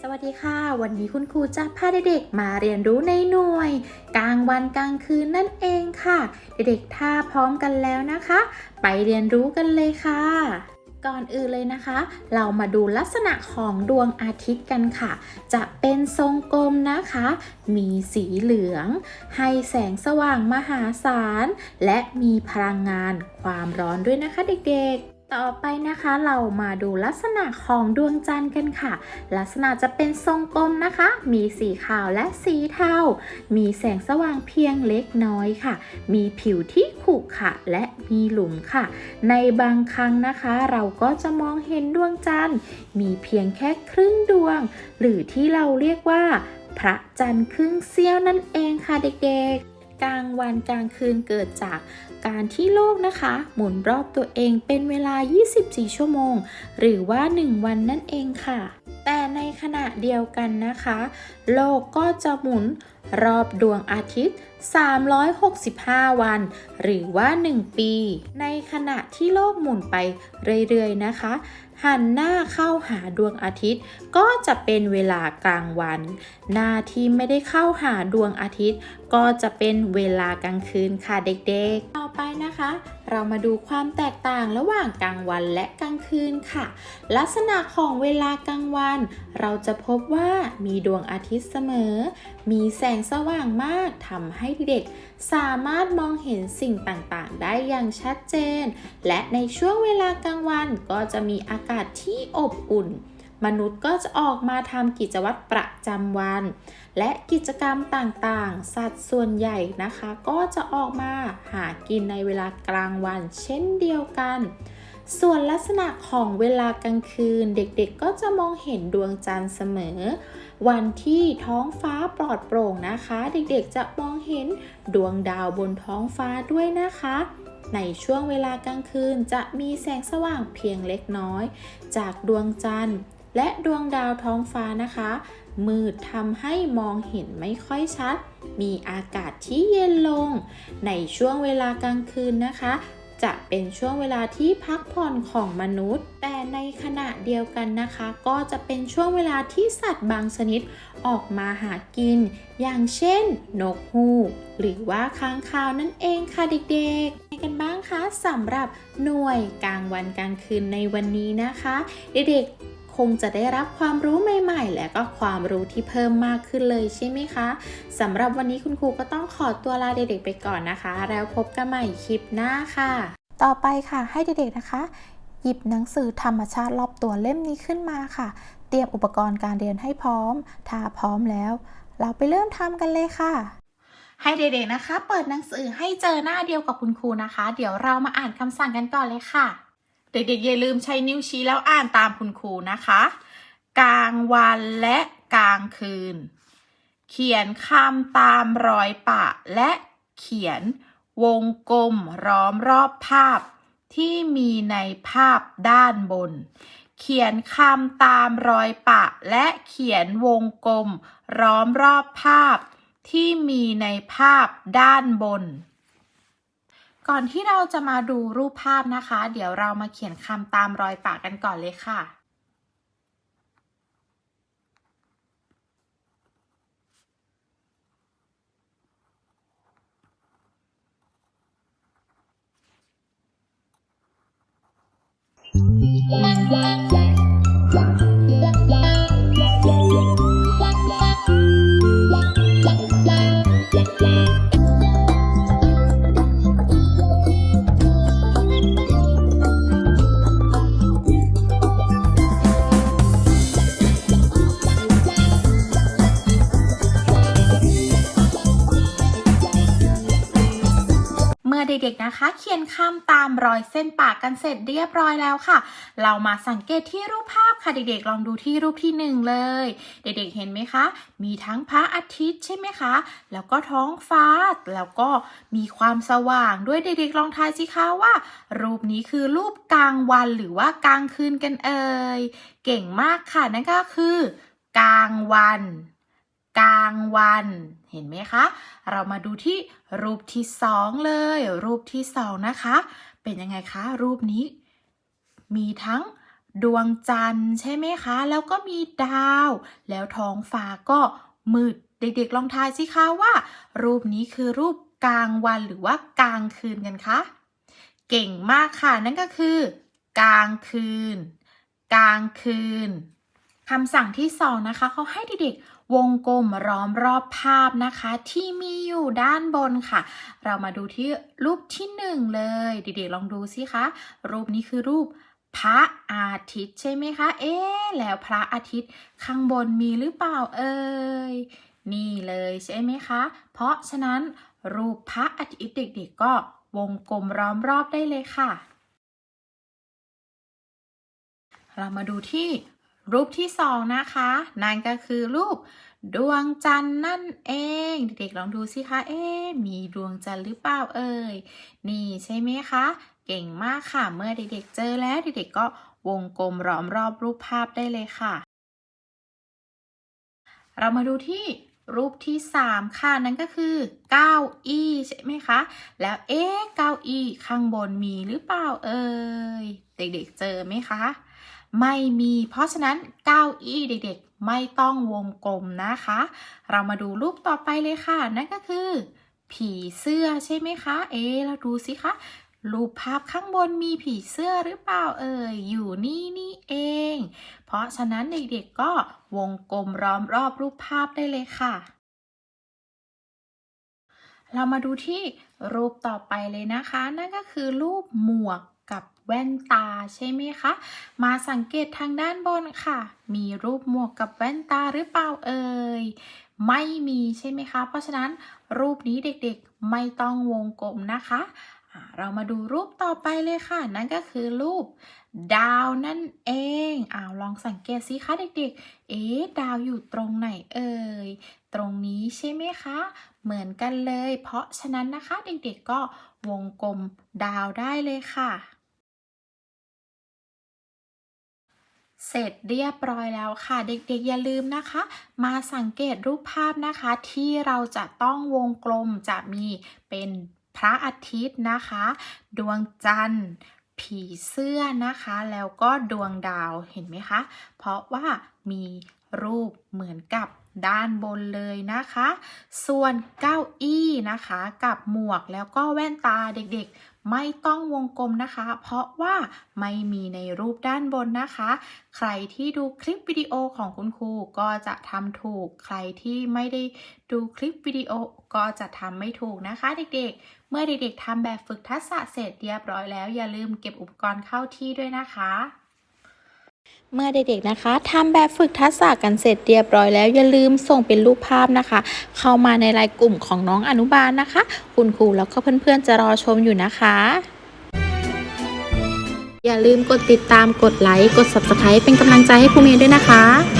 สวัสดีค่ะ วันนี้คุณครูจะพาเด็กๆมาเรียนรู้ในหน่วย กลางวันกลางคืนนั่นเองค่ะ เด็กๆถ้าพร้อมกันแล้วนะคะ ไปเรียนรู้กันเลยค่ะก่อนอื่นเลยนะคะ เรามาดูลักษณะของดวงอาทิตย์กันค่ะ จะเป็นทรงกลมนะคะ มีสีเหลือง ให้แสงสว่างมหาศาล และมีพลังงานความร้อนด้วยนะคะเด็กๆ ต่อไปนะคะเรามาดูลักษณะของดวงจันทร์กันค่ะ ลักษณะจะเป็นทรงกลมนะคะ มีสีขาวและสีเทา มีแสงสว่างเพียงเล็กน้อยค่ะ มีผิวที่ขรุขระและมีหลุมค่ะ ในบางครั้งนะคะ เราก็จะมองเห็นดวงจันทร์ มีเพียงแค่ครึ่งดวง หรือที่เราเรียกว่า พระจันทร์ครึ่งเสี้ยวนั่นเองค่ะเด็กๆ กลางวันกลางคืนเกิดจากการที่โลกนะคะ หมุนรอบตัวเองเป็นเวลา 24 ชั่วโมง หรือว่า 1 วันนั่นเองค่ะ แต่ในขณะเดียวกันนะคะ โลกก็จะหมุนรอบดวงอาทิตย์ 365 วัน หรือว่า 1 ปี ในขณะที่โลกหมุนไปเรื่อยๆนะคะ หันหน้าเข้าหาดวงอาทิตย์ ก็จะเป็นเวลากลางวัน หน้าที่ไม่ได้เข้าหาดวงอาทิตย์ ก็จะเป็นเวลากลางคืนค่ะเด็กๆต่อ ไปนะคะ เรามาดูความแตกต่างระหว่างกลางวันและกลางคืนค่ะ ลักษณะของเวลากลางวัน เราจะพบว่ามีดวงอาทิตย์เสมอ มีแสงสว่างมากทำให้เด็ก สามารถมองเห็นสิ่งต่างๆ ได้อย่างชัดเจน และในช่วงเวลากลางวันก็จะมีอากาศที่อบอุ่น มนุษย์ก็จะออกมาทำกิจวัตรประจำวัน และกิจกรรมต่างๆ สัตว์ส่วนใหญ่นะคะ ก็จะออกมาหากินในเวลากลางวัน เช่นเดียวกัน ส่วนลักษณะของเวลากลางคืน เด็กๆก็จะมองเห็นดวงจันทร์เสมอ วันที่ท้องฟ้าปลอดโปร่งนะคะ เด็กๆจะมองเห็นดวงดาวบนท้องฟ้าด้วยนะคะในช่วงเวลากลางคืนจะมีแสงสว่างเพียงเล็กน้อย จากดวงจันทร์ และดวงดาวท้องฟ้านะคะ มืดทำให้มองเห็นไม่ค่อยชัด มีอากาศที่เย็นลง ในช่วงเวลากลางคืนนะคะ จะเป็นช่วงเวลาที่พักผ่อนของมนุษย์ แต่ในขณะเดียวกันนะคะ ก็จะเป็นช่วงเวลาที่สัตว์บางชนิดออกมาหากิน อย่างเช่น นกฮูกหรือว่าค้างคาวนั่นเองค่ะเด็กๆเป็นไงกันบ้างคะสำหรับหน่วยกลางวันกลางคืนในวันนี้นะคะ เด็กๆ คงจะได้รับความรู้ใหม่ ๆ และก็ความรู้ที่เพิ่มมากขึ้นเลยใช่ไหมคะสำหรับวันนี้คุณครูก็ต้องขอตัวลาเด็กๆไปก่อนนะคะ แล้วพบกันใหม่คลิปหน้าค่ะ ต่อไปค่ะให้เด็กๆนะคะ หยิบหนังสือธรรมชาติรอบตัวเล่มนี้ขึ้นมาค่ะ เตรียมอุปกรณ์การเรียนให้พร้อมถ้าพร้อมแล้ว เราไปเริ่มทำกันเลยค่ะให้เด็กๆนะคะ เปิดหนังสือให้เจอหน้าเดียวกับคุณครูนะคะ เดี๋ยวเรามาอ่านคำสั่งกันก่อนเลยค่ะ เด็กๆอย่าลืมใช้นิ้วชี้แล้วอ่านตามคุณครูนะคะ กลางวันและกลางคืน เขียนคำตามรอยปะและเขียนวงกลมล้อมรอบภาพที่มีในภาพด้านบน เขียนคำตามรอยปะและเขียนวงกลมล้อมรอบภาพที่มีในภาพด้านบน ก่อนที่เราจะมาดูรูปภาพนะคะ เดี๋ยวเรามาเขียนคำตามรอยปากกันก่อนเลยค่ะ ด็กๆนะคะ เขียนคำตามรอยเส้นปากกันเสร็จเรียบร้อยแล้วค่ะ เรามาสังเกตที่รูปภาพค่ะเด็กๆ ลองดูที่รูปที่หนึ่งเลย เด็กๆเห็นไหมคะ มีทั้งพระอาทิตย์ใช่ไหมคะ แล้วก็ท้องฟ้า แล้วก็มีความสว่างด้วยเด็กๆลองทายสิคะว่า รูปนี้คือรูปกลางวันหรือว่ากลางคืนกันเอ่ย เก่งมากค่ะนั่นก็คือ กลางวัน กลางวัน เห็นไหมคะ เรามาดูที่รูปที่สองเลย รูปที่สองนะคะ เป็นยังไงคะ รูปนี้ มีทั้งดวงจันทร์ใช่ไหมคะ แล้วก็มีดาว แล้วท้องฟ้าก็มืด เด็กๆลองทายสิคะว่า รูปนี้คือรูปกลางวันหรือว่ากลางคืนกันคะ เก่งมากค่ะ นั่นก็คือ กลางคืน กลางคืนคำสั่งที่สองนะคะเขาให้เด็กๆ วงกลมล้อมรอบภาพนะคะ ที่มีอยู่ด้านบนค่ะ เรามาดูที่รูปที่หนึ่งเลย เด็กๆลองดูสิคะ รูปนี้คือรูปพระอาทิตย์ใช่ไหมคะ เอ๊แล้วพระอาทิตย์ข้างบนมีหรือเปล่าเอ่ย นี่เลยใช่ไหมคะ เพราะฉะนั้นรูปพระอาทิตย์เด็กๆก็วงกลมล้อมรอบได้เลยค่ะ เรามาดูที่ รูปที่สองนะคะ นั่นก็คือรูปดวงจันทร์นั่นเอง เด็กๆลองดูสิคะ เอ๊มีดวงจันทร์หรือเปล่าเอ่ย นี่ใช่ไหมคะ เก่งมากค่ะ เมื่อเด็กๆเจอแล้วเด็กๆก็วงกลมล้อมรอบรูปภาพได้เลยค่ะ เรามาดูที่รูปที่ 3 ค่ะ นั่นก็คือเก้าอี้ใช่ไหมคะ แล้วเอ๊เก้าอี้ข้างบนมีหรือเปล่าเอ่ย เด็กๆเจอไหมคะ ไม่มี เพราะฉะนั้นเก้าอี้เด็กๆ ไม่ต้องวงกลมนะคะ เรามาดูรูปต่อไปเลยค่ะ นั่นก็คือ ผีเสื้อใช่ไหมคะ เอ๊เราดูสิคะรูปภาพข้างบนมีผีเสื้อหรือเปล่าเอ่ยอยู่นี่นี่เอง เพราะฉะนั้นเด็กๆก็วงกลมล้อมรอบรูปภาพได้เลยค่ะ เรามาดูที่รูปต่อไปเลยนะคะ นั่นก็คือรูปหมวกกับ แว่นตาใช่ไหมคะ มาสังเกตทางด้านบนค่ะ มีรูปหมวกกับแว่นตาหรือเปล่าเอ่ย ไม่มีใช่ไหมคะ เพราะฉะนั้นรูปนี้เด็กๆไม่ต้องวงกลมนะคะเรามาดูรูปต่อไปเลยค่ะ นั่นก็คือรูป ดาวนั่นเองอ้าวลองสังเกตสิคะเด็กๆ เอ๊ะดาวอยู่ตรงไหนเอ่ย ตรงนี้ใช่ไหมคะ เหมือนกันเลย เพราะฉะนั้นนะคะเด็กๆก็วงกลมดาวได้เลยค่ะ เสร็จเรียบร้อยแล้วค่ะ เด็กๆอย่าลืมนะคะ มาสังเกตรูปภาพนะคะ ที่เราจะต้องวงกลมจะมีเป็นพระอาทิตย์นะคะ ดวงจันทร์ ผีเสื้อนะคะ แล้วก็ดวงดาวเห็นไหมคะ เพราะว่ามี รูปเหมือนกับด้านบนเลยนะคะ ส่วนเก้าอี้นะคะ กับหมวกแล้วก็แว่นตาเด็กๆ ไม่ต้องวงกลมนะคะ เพราะว่าไม่มีในรูปด้านบนนะคะ ใครที่ดูคลิปวิดีโอของคุณครูก็จะทำถูก ใครที่ไม่ได้ดูคลิปวิดีโอก็จะทำไม่ถูกนะคะเด็กๆ เมื่อเด็กๆทำแบบฝึกทักษะเสร็จเรียบร้อยแล้วอย่าลืมเก็บอุปกรณ์เข้าที่ด้วยนะคะ เมื่อเด็กๆนะคะทำแบบฝึกทักษะกันเสร็จเรียบร้อยแล้ว อย่าลืมส่งเป็นรูปภาพนะคะ เข้ามาในไลน์กลุ่มของน้องอนุบาลนะคะ คุณครูแล้วก็เพื่อนๆจะรอชมอยู่นะคะ อย่าลืมกดติดตามกดไลค์กด subscribe เป็นกำลังใจให้ครูเมย์ด้วยนะคะ